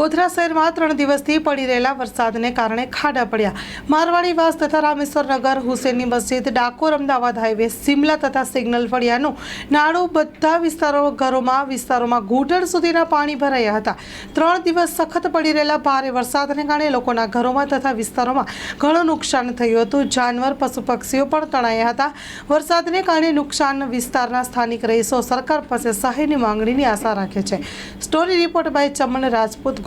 ગોધરા શહેરમાં ત્રણ દિવસથી પડી રહેલા વરસાદને કારણે ખાડા પડ્યા. મારવાડી વાસ તથા રામેશ્વર નગર હુસેનની મસ્જિદ, ડાકોર, અમદાવાદ હાઈવે, સિમલા તથા સિગ્નલ ફળિયાનું નાળું બધા વિસ્તારો, ઘરોમાં વિસ્તારોમાં ઘૂંટણ સુધીના પાણી ભરાયા હતા. ત્રણ દિવસ સખત પડી રહેલા ભારે વરસાદને કારણે લોકોના ઘરોમાં તથા વિસ્તારોમાં ઘણું નુકસાન થયું હતું. જાનવર, પશુ પક્ષીઓ પણ તણાયા હતા. વરસાદને કારણે નુકસાન વિસ્તારના સ્થાનિક રહીશો સરકાર પાસે સહાયની માંગણીની આશા રાખે છે. Story report by Chaman Rajput